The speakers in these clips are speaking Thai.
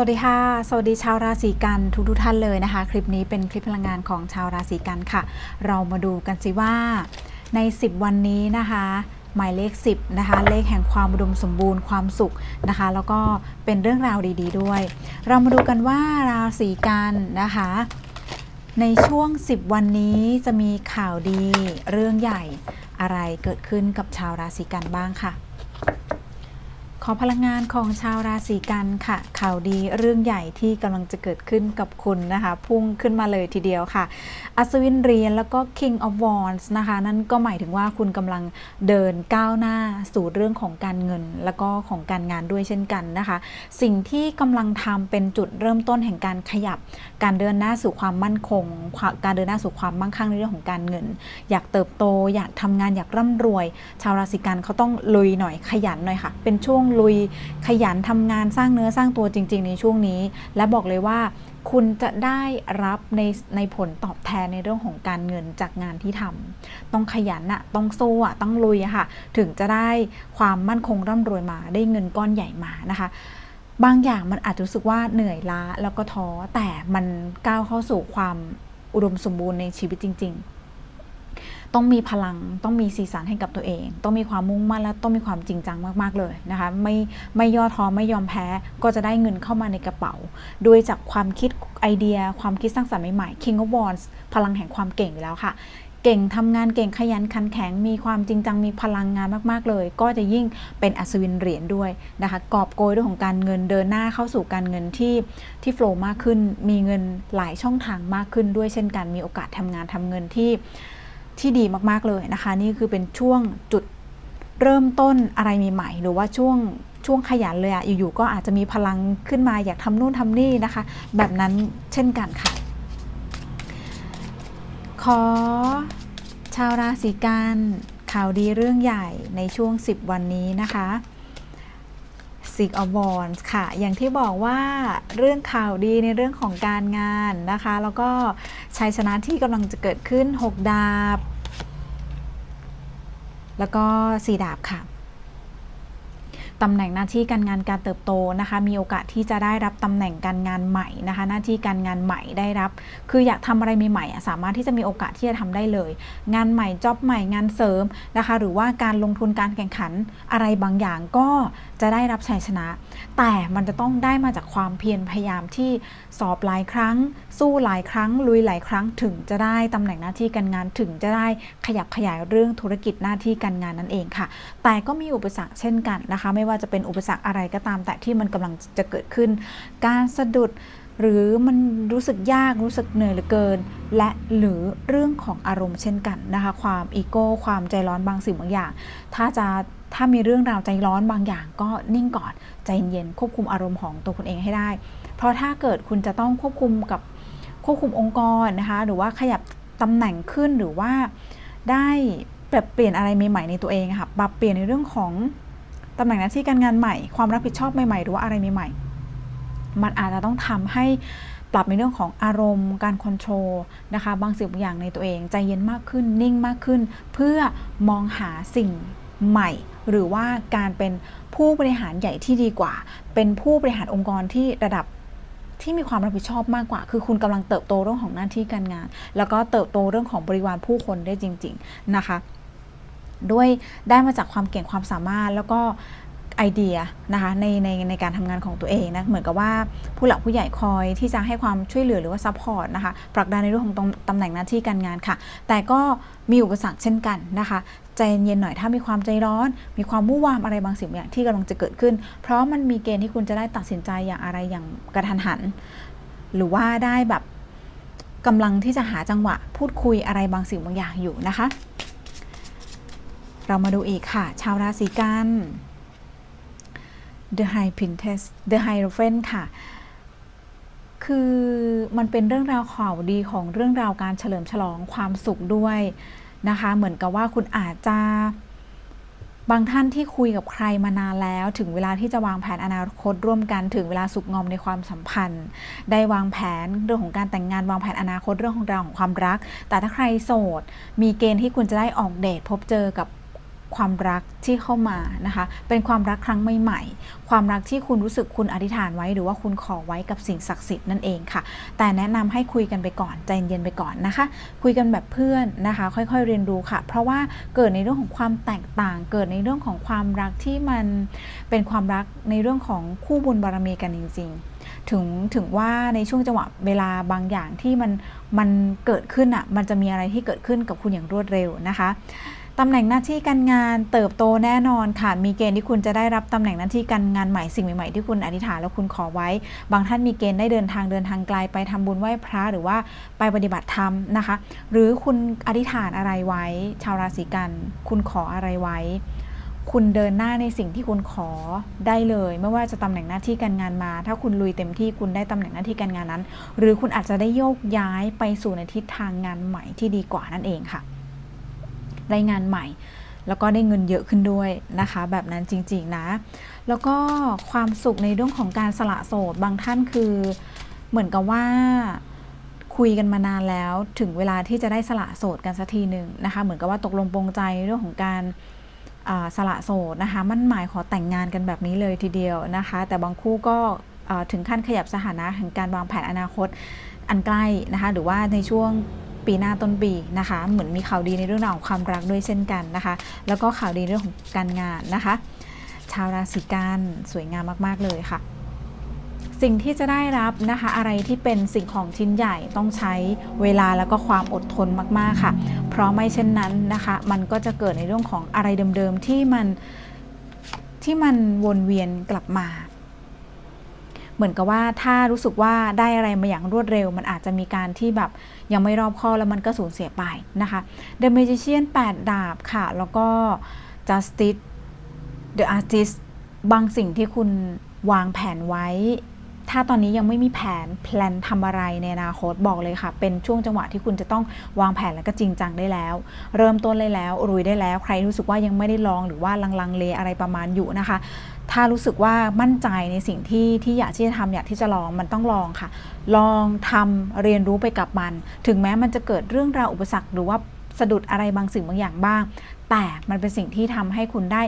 สวัสดีค่ะ สวัสดีชาวราศีกันทุกทุกท่านเลยนะคะ คลิปนี้เป็นคลิปพลังงานของชาวราศีกันค่ะ เรามาดูกันสิว่าใน 10 วันนี้นะคะหมายเลข 10นะคะเลขแห่งความอุดมสมบูรณ์ความสุขนะคะ แล้วก็เป็นเรื่องราวดีๆด้วย เรามาดูกันว่าราศีกันนะคะ ในช่วง 10 วันนี้จะมีข่าวดีเรื่องใหญ่อะไรเกิดขึ้นกับชาวราศีกันบ้างค่ะ อพลังงานของชาวราศีกันค่ะ ข่าวดีเรื่องใหญ่ที่กำลังจะเกิดขึ้นกับคุณนะคะ พุ่งขึ้นมาเลยทีเดียวค่ะ อัศวินเรียญแล้วก็ King of Wands นะคะ นั่นก็หมายถึงว่าคุณกำลังเดินก้าวหน้าสู่เรื่องของการเงิน แล้วก็ของการงานด้วยเช่นกันนะคะ สิ่งที่กำลังทำเป็นจุดเริ่มต้นแห่งการขยับ การเดินหน้าสู่ความมั่นคง การเดินหน้าสู่ความมั่งคั่งในเรื่องของการเงิน อยากเติบโต อยากทำงานอยากร่ำรวย ชาวราศีกันเขาต้องลุยหน่อยขยันหน่อยค่ะ เป็นช่วงลุย ขยันทำงานสร้างเนื้อสร้างตัวจริง ๆ ในช่วงนี้ และบอกเลยว่าคุณจะได้รับในในผลตอบแทนในเรื่องของการเงินจากงานที่ทำต้องขยันอะต้องสู้อะต้องลุยอะค่ะ ถึงจะได้ความมั่นคงร่ำรวยมา ได้เงินก้อนใหญ่มานะคะ บางอย่างมันอาจจะรู้สึกว่าเหนื่อยล้าแล้วก็ท้อแต่มันก้าวเข้าสู่ความอุดมสมบูรณ์ในชีวิตจริง ๆ ต้องมีพลังต้องมีสีสันให้กับตัวเอง ต้องมีความมุ่งมั่นและต้องมีความจริงจังมากๆเลยนะคะไม่ไม่ย่อท้อไม่ยอมแพ้ก็จะได้เงินเข้ามาในกระเป๋า โดยจากความคิดไอเดีย ความคิดสร้างสรรค์ใหม่ๆ King of Wands พลังแห่งความเก่งอยู่แล้วค่ะเก่งทำงานเก่งขยันขันแข็งมีความจริงจังมีพลังงานมากๆเลย ก็จะยิ่งเป็นอัศวินเหรียญด้วยนะคะกอบโกยเรื่องของการเงินเดินหน้าเข้าสู่การเงินที่ที่โฟล์มากขึ้น มีเงินหลายช่องทางมากขึ้นด้วยเช่นกันมีโอกาสทำงานทำเงินที่ ที่ดีมากๆเลยนะคะ นี่คือเป็นช่วงจุดเริ่มต้นอะไรใหม่ๆหรือว่าช่วงช่วงขยันเลยอะอยู่ๆก็อาจจะมีพลังขึ้นมาอยากทำนู่นทำนี่นะคะ แบบนั้นเช่นกันค่ะ ขอชาวราศีกันข่าวดีเรื่องใหญ่ในช่วง 10 วันนี้นะคะ Six of Wands ค่ะ อย่างที่บอกว่าเรื่องข่าวดีในเรื่องของการงานนะคะ แล้วก็ชัยชนะที่กำลังจะเกิดขึ้น 6 ดาบ แล้วก็สี่ดาบค่ะตำแหน่งหน้าที่การงานการเติบโตนะคะ มีโอกาสที่จะได้รับตำแหน่งการงานใหม่นะคะ หน้าที่การงานใหม่ได้รับ คืออยากทำอะไรใหม่ๆอ่สามารถที่จะมีโอกาสที่จะทำได้เลย งานใหม่จ็อบใหม่งานเสริมนะคะ หรือว่าการลงทุนการแข่งขันอะไรบางอย่างก็ จะได้รับชัยชนะ แต่มันจะต้องได้มาจากความเพียรพยายามที่สอบหลายครั้ง สู้หลายครั้ง ลุยหลายครั้งถึงจะได้ตำแหน่งหน้าที่การงานถึงจะได้ขยับขยายเรื่องธุรกิจหน้าที่การงานนั่นเองค่ะ แต่ก็มีอุปสรรคเช่นกันนะคะ ไม่ว่าจะเป็นอุปสรรคอะไรก็ตาม แต่ที่มันกำลังจะเกิดขึ้น การสะดุด หรือมันรู้สึกยากรู้สึกเหนื่อยเหลือเกิน และหรือเรื่องของอารมณ์เช่นกันนะคะ ความอีโก้ความใจร้อนบางสิ่งบางอย่าง ถ้าจะถ้ามีเรื่องราวใจร้อนบางอย่าง ก็นิ่งก่อนใจเย็นควบคุมอารมณ์ของตัวคุณเองให้ได้ เพราะถ้าเกิดคุณจะต้องควบคุมกับควบคุมองค์กรนะคะหรือว่าขยับตำแหน่งขึ้นหรือว่าได้ปรับเปลี่ยนอะไรใหม่ๆในตัวเองค่ะปรับเปลี่ยนในเรื่องของตำแหน่งหน้าที่การงานใหม่ ความรับผิดชอบใหม่ๆ หรือว่าอะไรใหม่ๆ มันอาจจะต้องทำให้ปรับในเรื่องของอารมณ์ การคอนโทรลนะคะ บางสิ่งบางอย่างในตัวเอง ใจเย็นมากขึ้น นิ่งมากขึ้น เพื่อมองหาสิ่งใหม่ หรือว่าการเป็นผู้บริหารใหญ่ที่ดีกว่า เป็นผู้บริหารองค์กรที่ระดับที่มีความรับผิดชอบมากกว่า คือคุณกำลังเติบโตเรื่องของหน้าที่การงาน แล้วก็เติบโตเรื่องของบริวารผู้คนได้จริง ๆ นะคะ ด้วยได้มาจากความเก่งความสามารถแล้วก็ ไอเดียนะคะในในในการทำงานของตัวเองนะเหมือนกับว่าผู้หลักผู้ใหญ่คอยที่จะให้ความช่วยเหลือหรือว่าซัพพอร์ตนะคะผลักดันในเรื่องของตรงตำแหน่งหน้าที่การงานค่ะ แต่ก็มีอุปสรรคเช่นกันนะคะใจเย็นหน่อยถ้ามีความใจร้อน มีความมุ่วามอะไรบางสิ่งบางอย่างที่กำลังจะเกิดขึ้น เพราะมันมีเกณฑ์ที่คุณจะได้ตัดสินใจอย่างอะไรอย่างกระทันหัน หรือว่าได้แบบกำลังที่จะหาจังหวะพูดคุยอะไรบางสิ่งบางอย่างอยู่นะคะ เรามาดูอีกค่ะ ชาวราศีกัน The High Princess The Hierophant ค่ะ คือมันเป็นเรื่องราวข่าวดีของเรื่องราวการเฉลิมฉลองความสุขด้วยนะคะ เหมือนกับว่าคุณอาจจะบางท่านที่คุยกับใครมานานแล้ว ถึงเวลาที่จะวางแผนอนาคตร่วมกันถึงเวลาสุกงอมในความสัมพันธ์ ได้วางแผนเรื่องของการแต่งงานวางแผนอนาคตเรื่องของราวของความรัก แต่ถ้าใครโสด มีเกณฑ์ที่คุณจะได้ออกเดทพบเจอกับ ความรักที่เข้ามานะคะ เป็นความรักครั้งใหม่ๆ ความรักที่คุณรู้สึกคุณอธิษฐานไว้ หรือว่าคุณขอไว้กับสิ่งศักดิ์สิทธิ์นั่นเองค่ะ แต่แนะนำให้คุยกันไปก่อนใจเย็นไปก่อนนะคะ คุยกันแบบเพื่อนนะคะ ค่อยๆเรียนรู้ค่ะ เพราะว่าเกิดในเรื่องของความแตกต่าง เกิดในเรื่องของความรักที่มันเป็นความรักในเรื่องของคู่บุญบารมีกันจริง ๆถึงถึงว่าในช่วงจังหวะเวลาบางอย่างที่มันมันเกิดขึ้นอะมันจะมีอะไรที่เกิดขึ้นกับคุณอย่างรวดเร็วนะคะ ตำแหน่งหน้าที่การงานเติบโตแน่นอนค่ะ มีเกณฑ์ที่คุณจะได้รับตำแหน่งหน้าที่การงานใหม่สิ่งใหม่ๆที่คุณอธิษฐานแล้วคุณขอไว้ บางท่านมีเกณฑ์ได้เดินทางเดินทางไกลไปทำบุญไหว้พระหรือว่าไปปฏิบัติธรรมนะคะ หรือคุณอธิษฐานอะไรไว้ ชาวราศีกัน คุณขออะไรไว้ คุณเดินหน้าในสิ่งที่คุณขอได้เลย ไม่ว่าจะตำแหน่งหน้าที่การงานมา ถ้าคุณลุยเต็มที่คุณได้ตำแหน่งหน้าที่การงานนั้น หรือคุณอาจจะได้โยกย้ายไปสู่ในทิศทางงานใหม่ที่ดีกว่านั่นเองค่ะ ได้งานใหม่ แล้วก็ได้เงินเยอะขึ้นด้วยนะคะ แบบนั้นจริงๆนะ แล้วก็ความสุขในเรื่องของการสละโสดบางท่านคือเหมือนกับว่าคุยกันมานานแล้วถึงเวลาที่จะได้สละโสดกันสักทีหนึ่งนะคะ เหมือนกับว่าตกลงปรงใจเรื่องของการสละโสดนะคะ มั่นหมายขอแต่งงานกันแบบนี้เลยทีเดียวนะคะ แต่บางคู่ก็ถึงขั้นขยับสถานะถึงการวางแผนอนาคตอันใกล้นะคะ หรือว่าในช่วง ปีหน้าต้นปีนะคะ เหมือนมีข่าวดีในเรื่องของความรักด้วยเช่นกันนะคะ แล้วก็ข่าวดีเรื่องของการงานนะคะ ชาวราศีกันสวยงามมาก ๆ เลยค่ะสิ่งที่จะได้รับนะคะอะไรที่เป็นสิ่งของชิ้นใหญ่ต้องใช้เวลาแล้วก็ความอดทนมากๆค่ะ เพราะไม่เช่นนั้นนะคะ มันก็จะเกิดในเรื่องของอะไรเดิมๆที่มันที่มันวนเวียนกลับมา เหมือนกับว่าถ้ารู้สึกว่าได้อะไรมาอย่างรวดเร็ว มันอาจจะมีการที่แบบยังไม่รอบคอบแล้วมันก็สูญเสียไปนะคะ The Magician 8ดาบค่ะ แล้วก็ Justice The Artist บางสิ่งที่คุณวางแผนไว้ ถ้าตอนนี้ยังไม่มีแผนแพลนทำอะไรในอนาคตบอกเลยค่ะ เป็นช่วงจังหวะที่คุณจะต้องวางแผนแล้วก็จริงจังได้แล้ว เริ่มต้นเลยแล้วรุยได้แล้ว ใครรู้สึกว่ายังไม่ได้ลองหรือว่าลังๆเลอะไรประมาณอยู่นะคะ ถ้ารู้สึกว่ามั่นใจในสิ่งที่ที่อยากที่จะทำอยากที่จะลองมันต้องลองค่ะ ลองทำเรียนรู้ไปกับมัน ถึงแม้มันจะเกิดเรื่องราวอุปสรรค หรือว่าสะดุดอะไรบางสิ่งบางอย่างบ้าง แต่มันเป็นสิ่งที่ทำให้คุณได้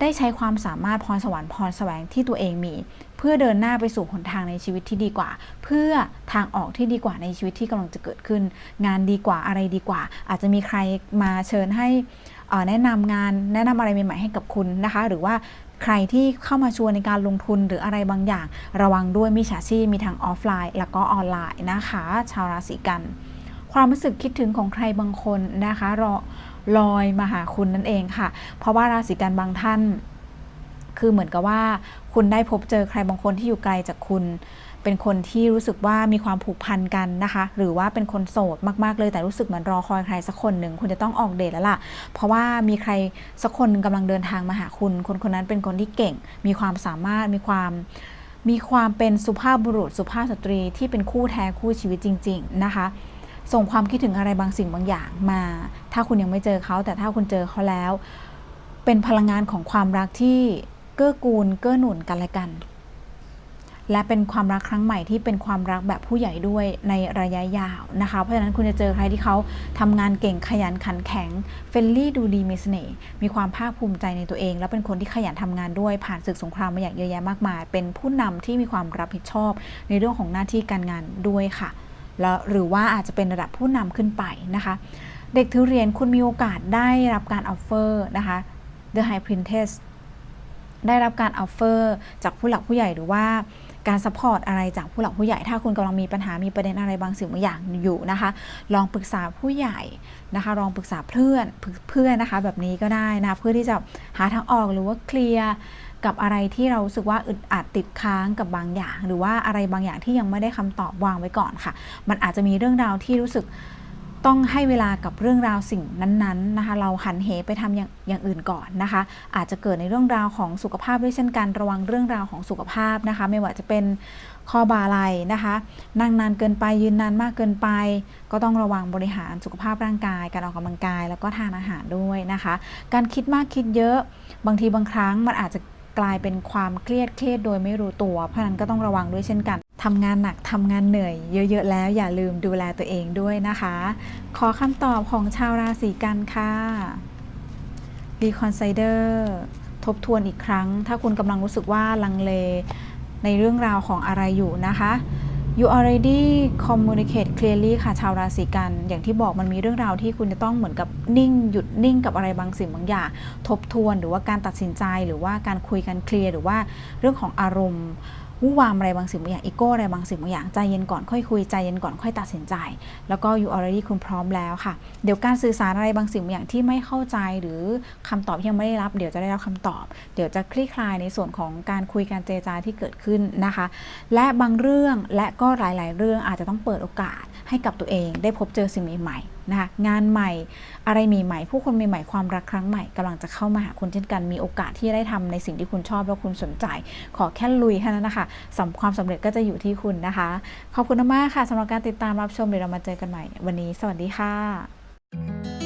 ได้ใช้ความสามารถพรสวรรค์พรแสวงที่ตัวเองมี เพื่อเดินหน้าไปสู่หนทางในชีวิตที่ดีกว่า เพื่อทางออกที่ดีกว่าในชีวิตที่กำลังจะเกิดขึ้น งานดีกว่าอะไรดีกว่า อาจจะมีใครมาเชิญให้อ่อแนะนำงานแนะนำอะไรใหม่ๆให้กับคุณนะคะ หรือว่า ใครที่เข้ามาชวนในการลงทุนหรืออะไรบางอย่าง ระวังด้วยมิจฉาชีพมีทั้งออฟไลน์ แล้วก็ออนไลน์นะคะ ชาวราศีกัน ความรู้สึกคิดถึงของใครบางคนนะคะรอลอยมาหาคุณนั่นเองค่ะ เพราะว่าราศีกันบางท่าน คือเหมือนกับว่า คุณได้พบเจอใครบางคนที่อยู่ไกลจากคุณ เป็นคนที่รู้สึกว่ามีความผูกพันกันนะคะ หรือว่าเป็นคนโสดมากๆเลยแต่รู้สึกเหมือนรอคอยใครสักคนหนึ่งคุณจะต้องออกเดทแล้วล่ะ เพราะว่ามีใครสักคนหนึ่งกำลังเดินทางมาหาคุณ คนคนนั้นเป็นคนที่เก่ง มีความสามารถมีความมีความเป็นสุภาพบุรุษสุภาพสตรีที่เป็นคู่แท้คู่ชีวิตจริง ๆ นะคะ ส่งความคิดถึงอะไรบางสิ่งบางอย่างมา ถ้าคุณยังไม่เจอเขา แต่ถ้าคุณเจอเขาแล้ว เป็นพลังงานของความรักที่เกื้อกูลเกื้อหนุนกันและกัน และเป็นความรักครั้งใหม่ที่เป็นความรักแบบผู้ใหญ่ด้วยในระยะยาวนะคะ เพราะฉะนั้นคุณจะเจอใครที่เขาทำงานเก่งขยันขันแข็งเฟลลี่ดูดีมีเสน่ห์มีความภาคภูมิใจในตัวเอง แล้วเป็นคนที่ขยันทำงานด้วยผ่านศึกสงครามมาอย่างเยอะแยะมากมาย เป็นผู้นำที่มีความรับผิดชอบ ในเรื่องของหน้าที่การงานด้วยค่ะแล้วหรือว่าอาจจะเป็นระดับผู้นำขึ้นไปนะคะ เด็กถือเรียญคุณมีโอกาสได้รับการออฟเฟอร์นะคะ The High Princess ได้รับการออฟเฟอร์จากผู้หลักผู้ใหญ่หรือว่า การซัพพอร์ตอะไรจากผู้หลักผู้ใหญ่ ถ้าคุณกำลังมีปัญหามีประเด็นอะไรบางสิ่งบางอย่างอยู่นะคะ ลองปรึกษาผู้ใหญ่นะคะ ลองปรึกษาเพื่อนเพื่อนนะคะ แบบนี้ก็ได้นะเพื่อที่จะหาทางออกหรือว่าเคลียร์กับอะไรที่เราสึกว่าอึดอัดติดค้างกับบางอย่าง หรือว่าอะไรบางอย่างที่ยังไม่ได้คำตอบวางไว้ก่อนค่ะ มันอาจจะมีเรื่องราวที่รู้สึก ต้องให้เวลากับเรื่องราวสิ่งนั้นๆนะคะ เราหันเหไปทำอย่างอย่างอื่นก่อนนะคะ อาจจะเกิดในเรื่องราวของสุขภาพด้วยเช่นกันระวังเรื่องราวของสุขภาพนะคะ ไม่ว่าจะเป็นข้อบาไหลนะคะ นั่งนานเกินไปยืนนานมากเกินไป ก็ต้องระวังบริหารสุขภาพร่างกาย การออกกำลังกายแล้วก็ทานอาหารด้วยนะคะ การคิดมากคิดเยอะ บางทีบางครั้งมันอาจจะ กลายเป็นความเครียดเครียดโดยไม่รู้ตัว เพราะนั้นก็ต้องระวังด้วยเช่นกันทำงานหนักทำงานเหนื่อยเยอะๆแล้วอย่าลืมดูแลตัวเองด้วยนะคะ ขอคำตอบของชาวราศีกันค่ะรีคอนไซเดอร์ทบทวนอีกครั้ง ถ้าคุณกำลังรู้สึกว่าลังเลในเรื่องราวของอะไรอยู่นะคะ you already communicate clearly ค่ะชาวราศีกัน อย่างที่บอกมันมีเรื่องราวที่คุณจะต้องเหมือนกับนิ่ง หยุดนิ่งกับอะไรบางสิ่งบางอย่าง ทบทวนหรือว่าการตัดสินใจหรือว่าการคุยกันเคลียร์หรือว่าเรื่องของอารมณ์ วู่วามอะไรบางสิ่งบางอย่างอีโก้อะไรบางสิ่งบางอย่างใจเย็นก่อนค่อยคุยใจเย็นก่อนค่อยตัดสินใจ แล้วก็ you already คุณพร้อมแล้วค่ะ เดี๋ยวการสื่อสารอะไรบางสิ่งบางอย่างที่ไม่เข้าใจหรือคำตอบยังไม่ได้รับ เดี๋ยวจะได้รับคำตอบ เดี๋ยวจะคลี่คลายในส่วนของการคุยการเจรจาที่เกิดขึ้นนะคะ และบางเรื่องและก็หลาย ๆ เรื่องอาจจะต้องเปิดโอกาสให้กับตัวเอง ได้พบเจอสิ่งใหม่ๆนะคะงานใหม่อะไรใหม่ๆผู้คนใหม่ๆความรักครั้งใหม่กำลังจะเข้ามาหาคุณเช่นกันมีโอกาสที่จะได้ทำในสิ่งที่คุณชอบและคุณสนใจ ขอแค่ลุยแค่นั้นนะคะสำความสำเร็จก็จะอยู่ที่คุณนะคะ ขอบคุณมากค่ะสำหรับการติดตามรับชมเดี๋ยวเรามาเจอกันใหม่ วันนี้สวัสดีค่ะ